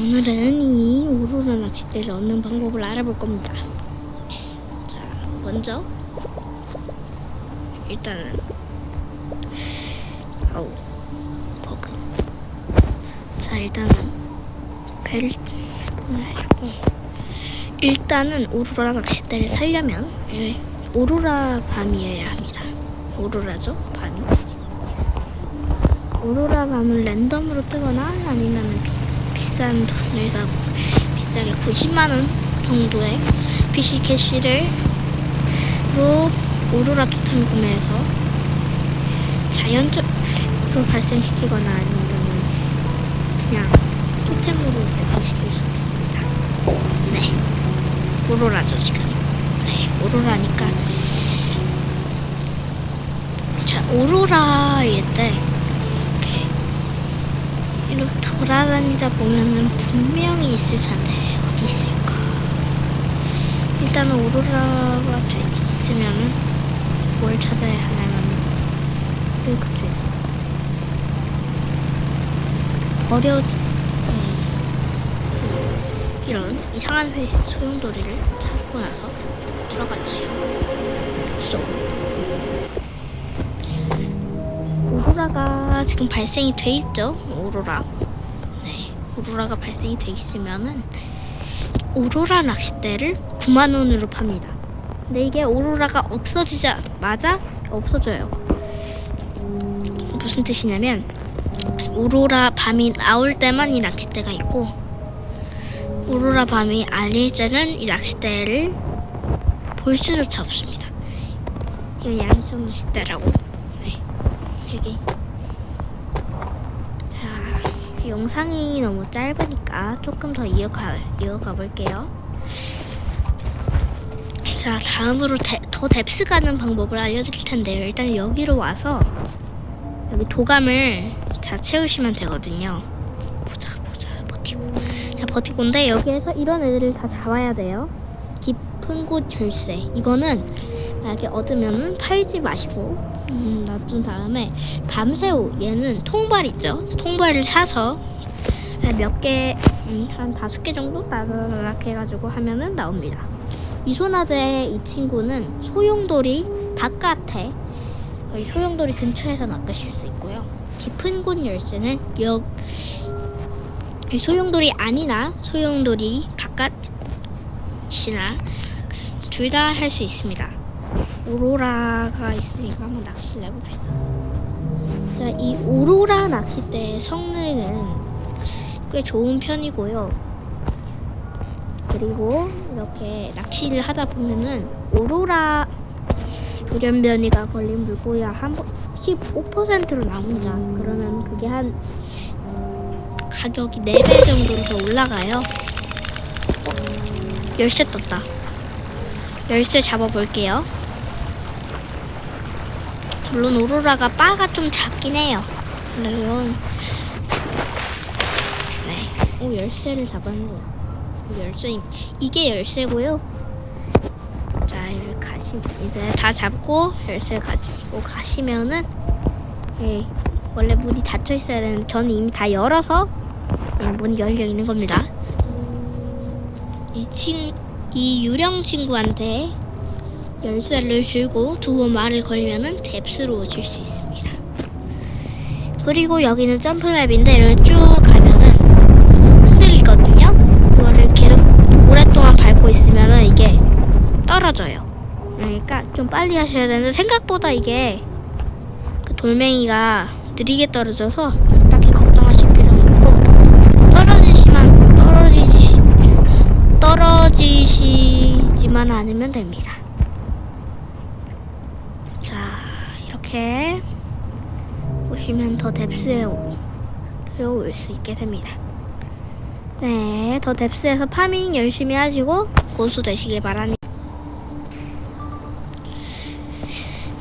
오늘은 이 오로라 낚싯대를 얻는 방법을 알아볼 겁니다. 자, 먼저 일단은 아우 버그. 자, 일단은 배를 해주고 일단은 오로라 낚싯대를 살려면 예, 오로라 밤이어야 합니다. 오로라죠, 밤이. 오로라 밤을 랜덤으로 뜨거나 아니면 비싼 돈을 다 비싸게 90만 원 정도의 PC 캐시를 로 오로라 토템 구매해서 자연적으로 발생시키거나 아니면 그냥 토템으로 발생시킬 수 있습니다. 네, 오로라죠 지금. 네, 오로라니까. 자, 오로라일 때 이렇게 돌아다니다 보면은 분명히 있을 텐데 어디 있을까? 일단은 오로라가 돼 있으면은 뭘 찾아야 하냐면 여기 그쪽에 버려진 네, 그 이런 이상한 회 소용돌이를 찾고 나서 들어가 주세요. 쏙. 오로라가 지금 발생이 돼 있죠? 오로라. 네, 오로라가 발생이 돼 있으면은 오로라 낚싯대를 9만 원으로 팝니다. 근데 이게 오로라가 없어지자마자 없어져요. 무슨 뜻이냐면 오로라 밤이 나올 때만 이 낚싯대가 있고 오로라 밤이 아닐 때는 이 낚싯대를 볼 수조차 없습니다. 이 양성 낚싯대라고. 네. 여기. 자, 영상이 너무 짧으니까 조금 더 이어가, 이어가 볼게요. 자, 다음으로 데, 더 뎁스 가는 방법을 알려드릴 텐데요. 일단 여기로 와서 여기 도감을 다 채우시면 되거든요. 보자, 보자, 버티고. 자, 버티고인데 여기에서 이런 애들을 다 잡아야 돼요. 깊은 곳 열쇠. 이거는 만약에 얻으면은 팔지 마시고 음, 놔둔 다음에 밤새우 얘는 통발 있죠 통발을 사서 몇 개, 음, 한 다섯 개 정도 나락 해가지고 하면은 나옵니다. 이소나드의 이 친구는 소용돌이 바깥에 소용돌이 근처에서 낚으실 수 있고요. 깊은 곳 열쇠는 역이 소용돌이 아니나 소용돌이 바깥이나 둘 다 할 수 있습니다. 오로라가 있으니까 한번 낚시를 해봅시다. 자, 이 오로라 낚싯대의 성능은 꽤 좋은 편이고요. 그리고 이렇게 낚시를 하다 보면은 오로라 돌연변이가 걸린 물고기가 한 15%로 나옵니다. 그러면 그게 한 가격이 4배 정도로 더 올라가요. 어, 열쇠 떴다. 열쇠 잡아볼게요. 물론 오로라가 바가 좀 작긴 해요. 물론 네, 오 열쇠를 잡았네요. 오, 열쇠 이게 열쇠고요. 자, 이렇게 가시 이제 다 잡고 열쇠 가지고 가시면은 예, 원래 문이 닫혀 있어야 되는데 저는 이미 다 열어서 예, 문이 열려 있는 겁니다. 이 친, 이 유령 친구한테 열쇠를 주고 두 번 말을 걸면은 뎁스로 줄수 있습니다. 그리고 여기는 점프맵인데 이렇게 쭉 가면은 흔들리거든요. 그거를 계속 오랫동안 밟고 있으면은 이게 떨어져요. 그러니까 좀 빨리 하셔야 되는데 생각보다 이게 그 돌멩이가 느리게 떨어져서 딱히 걱정하실 필요는 없고 떨어지시만 떨어지시 떨어지시지만 않으면 됩니다. 자, 이렇게 보시면 더 뎁스에 들어올 수 있게 됩니다. 네, 더 뎁스에서 파밍 열심히 하시고 고수 되시길 바랍니다.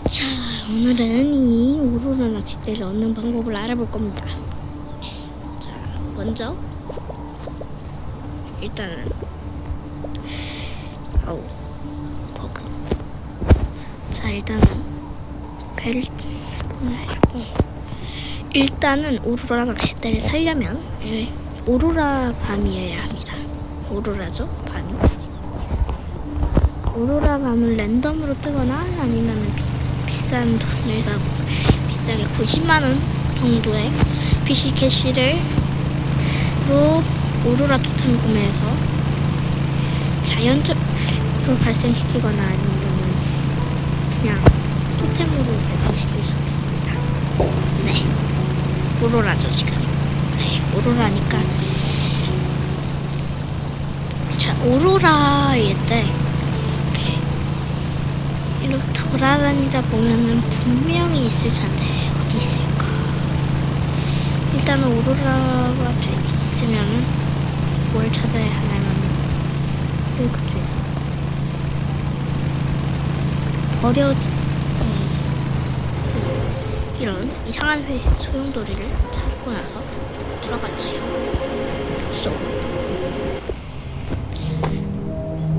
자, 오늘은 이 오로라 낚싯대를 얻는 방법을 알아볼 겁니다. 자, 먼저 일단은 어우 버그. 자, 일단은 배를 스폰을 해주고 일단은 오로라 낚싯대를 살려면 예, 오로라 밤이어야 합니다. 오로라죠? 밤이. 오로라 밤을 랜덤으로 뜨거나 아니면 비, 비싼 돈을 사고 비싸게 90만 원 정도의 PC 캐시를 로 오로라 토템을 구매해서 자연적 으로 발생시키거나 아니면 그냥 토템으로 발생시킬 수 있습니다. 네, 오로라죠 지금. 네, 오로라니까. 자, 오로라일 때 이렇게 이렇게 돌아다니다 보면은 분명히 있을 텐데 어디 있을까? 일단은 오로라가 돼 있으면은 뭘 찾아야 하냐면 여기죠. 버려진 그, 이런 이상한 회 소용돌이를 찾고 나서 들어가 주세요. 쏙.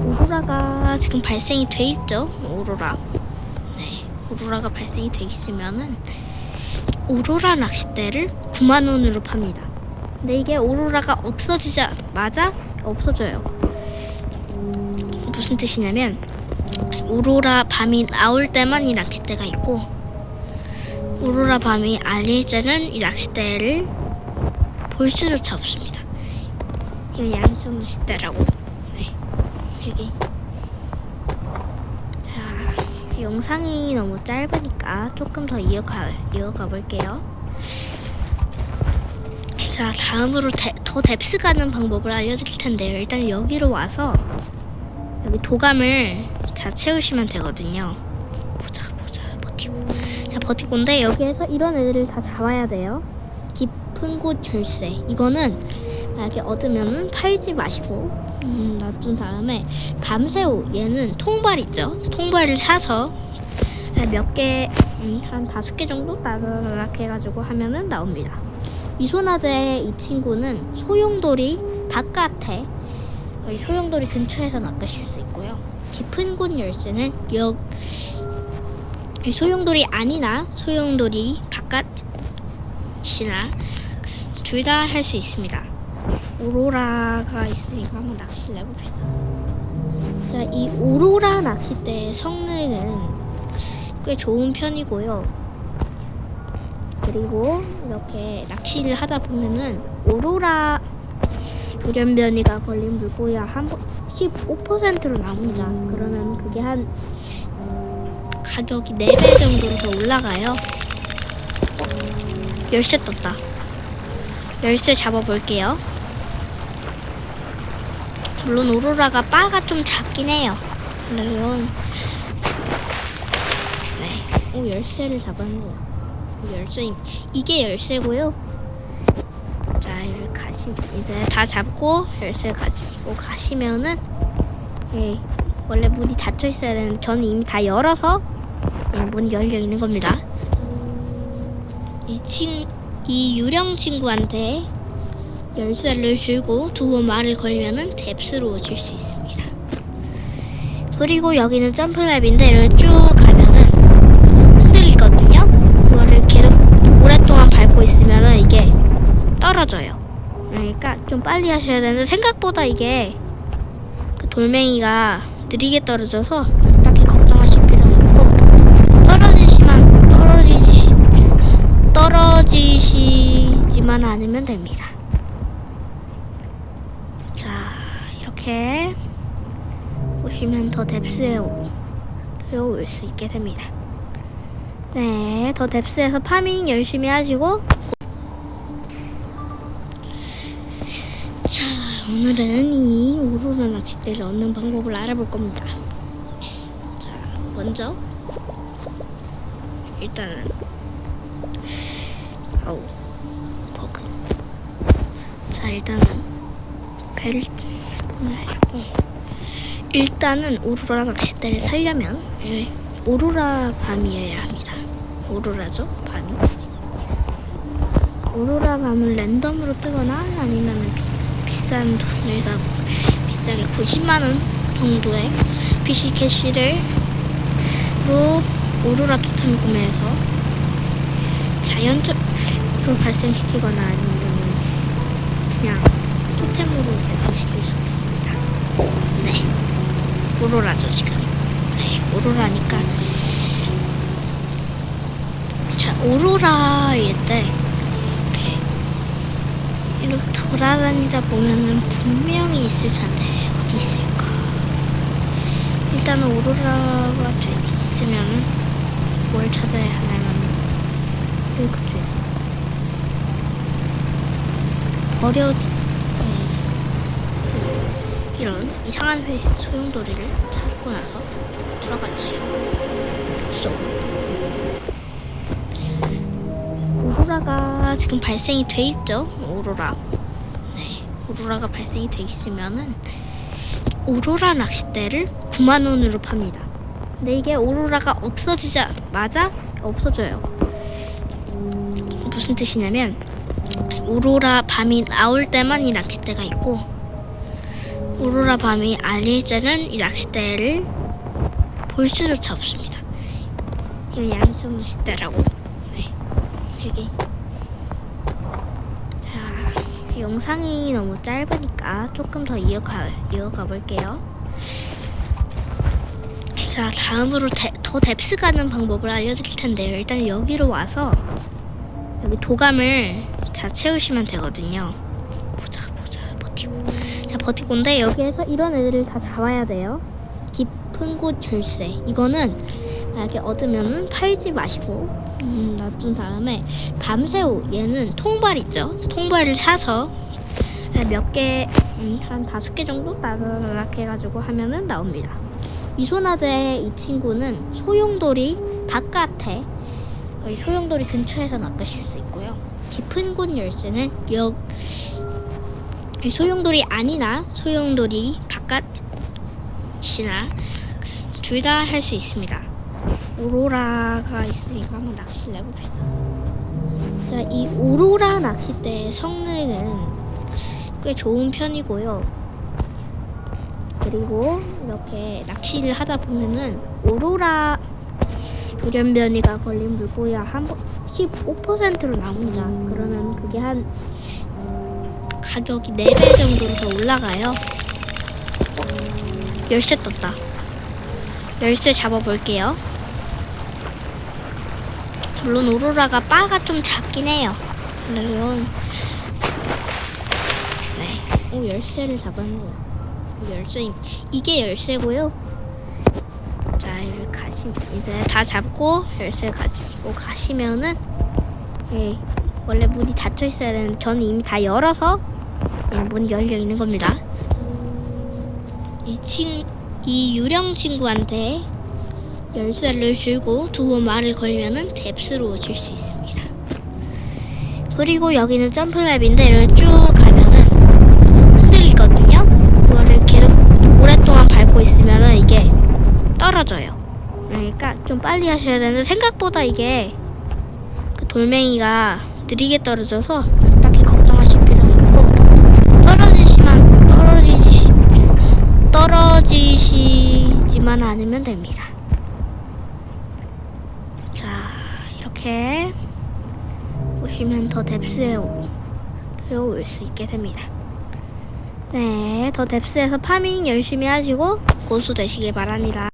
오로라가 지금 발생이 돼 있죠? 오로라. 네, 오로라가 발생이 돼 있으면은 오로라 낚싯대를 9만 원으로 팝니다. 근데 이게 오로라가 없어지자마자 없어져요. 무슨 뜻이냐면 오로라 밤이 나올 때만 이 낚싯대가 있고 오로라 밤이 아닐 때는 이 낚싯대를 볼 수조차 없습니다. 이건 양성 낚싯대라고. 네, 여기. 자, 영상이 너무 짧으니까 조금 더 이어가 이어가 볼게요. 자, 다음으로 데, 더 뎁스 가는 방법을 알려드릴 텐데요. 일단 여기로 와서 여기 도감을 다 채우시면 되거든요. 보자, 보자, 버티고. 자, 버티고인데 여기에서 이런 애들을 다 잡아야 돼요. 깊은 곳 열쇠. 이거는 만약에 얻으면은 팔지 마시고 음, 놔둔 다음에 밤새우. 얘는 통발 있죠. 통발을 사서 몇 개, 음, 한 다섯 개 정도 따다닥 해가지고 하면은 나옵니다. 이소나드의 이 친구는 소용돌이 바깥에 이 소용돌이 근처에서 낚으실 수 있고요. 깊은 곳 열쇠는 역이 소용돌이 아니나 소용돌이 바깥이나 둘 다 할 수 있습니다. 오로라가 있으니까 한번 낚시를 해봅시다. 자, 이 오로라 낚싯대의 성능은 꽤 좋은 편이고요. 그리고 이렇게 낚시를 하다 보면은 오로라 돌연변이가 걸린 물고기 한 15%로 나옵니다. 그러면 그게 한 가격이 4배 정도로 더 올라가요. 열쇠 떴다. 열쇠 잡아볼게요. 물론 오로라가 바가 좀 작긴 해요. 물론 네, 오 열쇠를 잡았네요. 오, 열쇠 이게 열쇠고요. 이제 다 잡고 열쇠 가지고 가시면은 예, 원래 문이 닫혀 있어야 되는데 저는 이미 다 열어서 예, 문이 열려 있는 겁니다. 이 친, 이 유령 친구한테 열쇠를 주고 두 번 말을 걸면은 뎁스로 줄수 있습니다. 그리고 여기는 점프맵인데 이렇게 쭉 가면은 흔들리거든요. 그거를 계속 오랫동안 밟고 있으면은 이게 떨어져요. 그러니까 좀 빨리 하셔야 되는데 생각보다 이게 그 돌멩이가 느리게 떨어져서 딱히 걱정하실 필요는 없고 떨어지시만 떨어지시 떨어지시지만 않으면 됩니다. 자 이렇게 보시면 더 뎁스에 올 수 있게 됩니다. 네, 더 뎁스에서 파밍 열심히 하시고 오늘은 이 오로라 낚싯대를 얻는 방법을 알아볼 겁니다. 자, 먼저 일단은 어우 버그. 자, 일단은 배를 스폰을 해주고 일단은 오로라 낚싯대를 살려면 예, 오로라 밤이어야 합니다. 오로라죠, 밤이. 오로라 밤을 랜덤으로 뜨거나 아니면 비, 비싼 사고 비싸게 90만 원 정도의 PC 캐시를 로 오로라 토템을 구매해서 자연적으로 발생시키거나 아니면 그냥 토템으로 개선시킬 수 있습니다. 네. 오로라죠, 지금. 네, 오로라니까. 자, 오로라일 때, 이렇게, 이렇게 돌아다니다 보면은 분명히 있을 텐데, 어디 있을까? 일단은 오로라가 돼 있으면은, 뭘 찾아야 하냐면, 여기 그쪽에. 버려지, 네. 그, 이런 이상한 회, 소용돌이를 찾고 나서 들어가 주세요. 쏙. 오로라가 지금 발생이 돼 있죠? 오로라. 네, 오로라가 발생이 돼 있으면은 오로라 낚싯대를 9만 원으로 팝니다. 근데 이게 오로라가 없어지자마자 없어져요. 무슨 뜻이냐면 오로라 밤이 나올 때만 이 낚싯대가 있고 오로라 밤이 아닐 때는 이 낚싯대를 볼 수조차 없습니다. 이거 양성 낚싯대라고. 네. 여기. 자, 영상이 너무 짧으니까 조금 더 이어가, 이어가 볼게요. 자, 다음으로 데, 더 뎁스 가는 방법을 알려드릴 텐데요. 일단 여기로 와서 여기 도감을 다 채우시면 되거든요. 보자, 보자, 버티고. 자, 버티고인데 여기에서 이런 애들을 다 잡아야 돼요. 깊은 곳 열쇠. 이거는 만약에 얻으면은 팔지 마시고 음, 놔둔 다음에 밤새우 얘는 통발 있죠 통발을 사서 몇 개, 음, 한 다섯 개 정도 나락 해가지고 하면은 나옵니다. 이소나드의 이 친구는 소용돌이 바깥에 소용돌이 근처에서 낚으실 수 있고요. 깊은 곳 열쇠는 역 소용돌이 아니나 소용돌이 바깥이나 둘 다 할 수 있습니다. 오로라가 있으니까 한번 낚시를 해봅시다. 자, 이 오로라 낚싯대의 성능은 꽤 좋은 편이고요. 그리고 이렇게 낚시를 하다 보면은 오로라 돌연변이가 걸린 물고기 한 15%로 나옵니다. 그러면 그게 한 가격이 4배 정도로 더 올라가요. 어? 열쇠 떴다. 열쇠 잡아볼게요. 물론 오로라가 바가 좀 작긴 해요. 물론 네, 오 열쇠를 잡았네요. 오, 열쇠 이게 열쇠고요. 자, 이렇게 가시 이제 다 잡고 열쇠 가지고 가시면은 예, 원래 문이 닫혀 있어야 되는데 저는 이미 다 열어서 예, 문이 열려 있는 겁니다. 이 친, 이 유령 친구한테 열쇠를 주고 두 번 말을 걸면은 뎁스로 줄수 있습니다. 그리고 여기는 점프맵인데 이렇게 쭉 가면은 흔들리거든요. 그거를 계속 오랫동안 밟고 있으면은 이게 떨어져요. 그러니까 좀 빨리 하셔야 되는데 생각보다 이게 그 돌멩이가 느리게 떨어져서 딱히 걱정하실 필요는 없고 떨어지시만 떨어지시 떨어지시지만 않으면 됩니다. 자 이렇게 보시면 더 뎁스에 올수 있게 됩니다. 네, 더 뎁스에서 파밍 열심히 하시고 고수 되시길 바랍니다.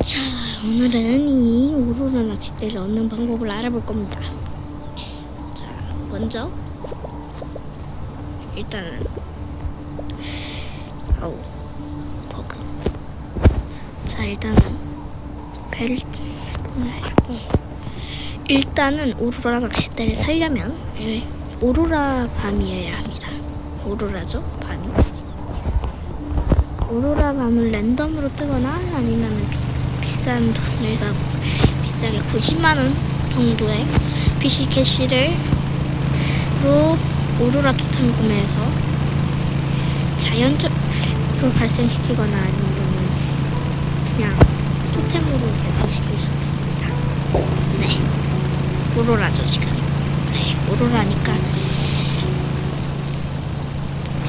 자, 오늘은 이 오로라 낚싯대를 얻는 방법을 알아볼 겁니다. 자, 먼저 일단은 아우 버그. 자, 일단은 배를 스폰을 해주고 일단은 오로라 낚싯대를 살려면 예, 오로라 밤이어야 합니다. 오로라죠, 밤이. 오로라 밤을 랜덤으로 뜨거나 아니면 비싼 돈을 다 비싸게 90만 원 정도의 PC 캐시를 로 오로라 토템 구매해서 자연적으로 발생시키거나 아니면 그냥 토템으로 개선시킬 수 있습니다. 네, 오로라죠 지금. 네, 오로라니까.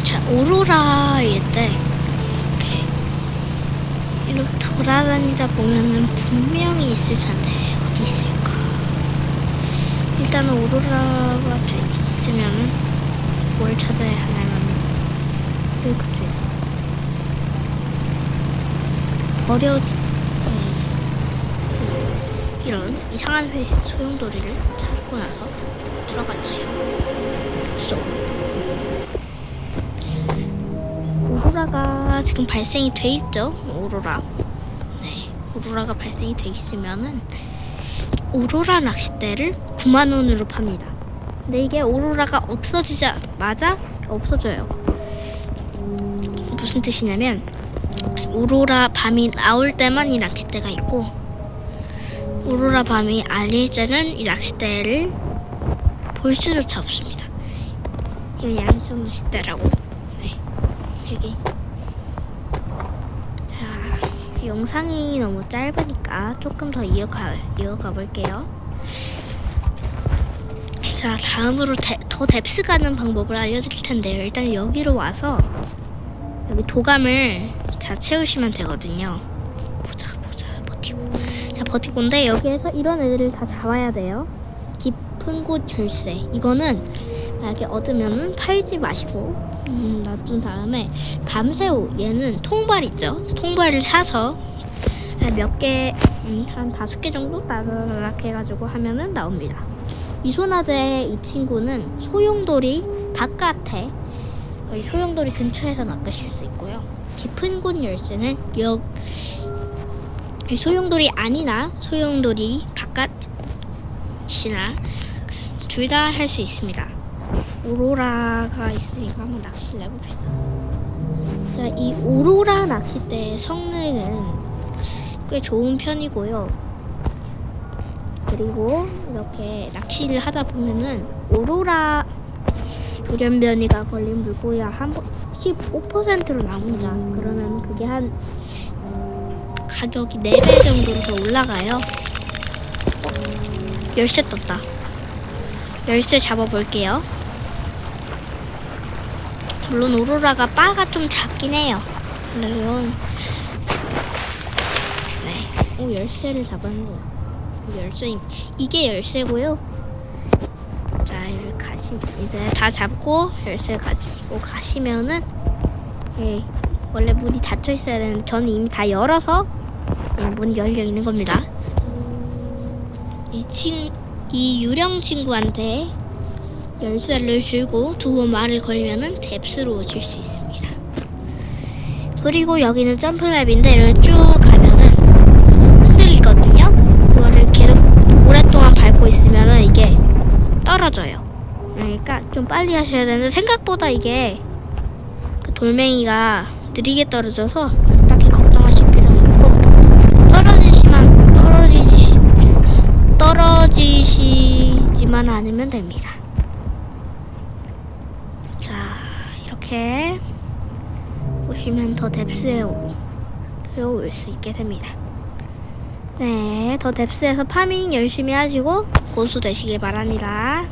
자, 오로라일 때 이렇게 이렇게 돌아다니다 보면은 분명히 있을 텐데 어디 있을까? 일단은 오로라가 돼 있으면은 뭘 찾아야 하냐면 그 그쪽에서 버려지 이런 이상한 회 소용돌이를 찾고 나서 들어가 주세요. 쏙. 오로라가 지금 발생이 돼 있죠? 오로라. 네, 오로라가 발생이 돼 있으면은 오로라 낚싯대를 9만 원으로 팝니다. 근데 이게 오로라가 없어지자마자 없어져요. 무슨 뜻이냐면 오로라 밤이 나올 때만 이 낚싯대가 있고 오로라 밤이 아닐 때는 이 낚싯대를 볼 수조차 없습니다. 이 양성 낚싯대라고. 네, 여기. 자, 영상이 너무 짧으니까 조금 더 이어가 이어가 볼게요. 자, 다음으로 데, 더 뎁스 가는 방법을 알려드릴 텐데요. 일단 여기로 와서 여기 도감을 다 채우시면 되거든요. 버티고인데 여기에서 이런 애들을 다 잡아야 돼요. 깊은 곳 열쇠. 이거는 만약에 얻으면은 팔지 마시고 음, 놔둔 다음에 밤새우 얘는 통발 있죠. 통발을 사서 몇 개, 음, 한 다섯 개 정도 따다닥 해가지고 하면은 나옵니다. 이소나드의 이 친구는 소용돌이 바깥에 이 소용돌이 근처에서 낚으실 수 있고요. 깊은 곳 열쇠는 역이 소용돌이 아니나 소용돌이 바깥이나 둘 다 할 수 있습니다. 오로라가 있으니까 한번 낚시를 해봅시다. 자, 이 오로라 낚싯대의 성능은 꽤 좋은 편이고요. 그리고 이렇게 낚시를 하다 보면은 오로라 돌연변이가 걸린 물고기가 한 15%로 나옵니다. 그러면 그게 한 가격이 4배 정도로 더 올라가요. 어? 열쇠 떴다. 열쇠 잡아볼게요. 물론 오로라가 바가 좀 작긴 해요. 물론 네, 오 열쇠를 잡았네요. 열쇠 이게 열쇠고요. 자 이렇게 가시 이제 다 잡고 열쇠 가지고 가시면은 예, 원래 문이 닫혀 있어야 되는데 저는 이미 다 열어서 예, 문이 열려 있는 겁니다. 이 친, 이 유령 친구한테 열쇠를 주고 두 번 말을 걸면은 뎁스로 줄수 있습니다. 그리고 여기는 점프맵인데 이렇게 쭉 가면은 흔들리거든요. 그거를 계속 오랫동안 밟고 있으면은 이게 떨어져요. 그러니까 좀 빨리 하셔야 되는데 생각보다 이게 그 돌멩이가 느리게 떨어져서 딱히 걱정하실 필요는 없고 떨어지시만 떨어지시 떨어지시지만 않으면 됩니다. 자 이렇게 보시면 더 뎁스에 들어올 수 있게 됩니다. 네, 더 뎁스에서 파밍 열심히 하시고 고수 되시길 바랍니다.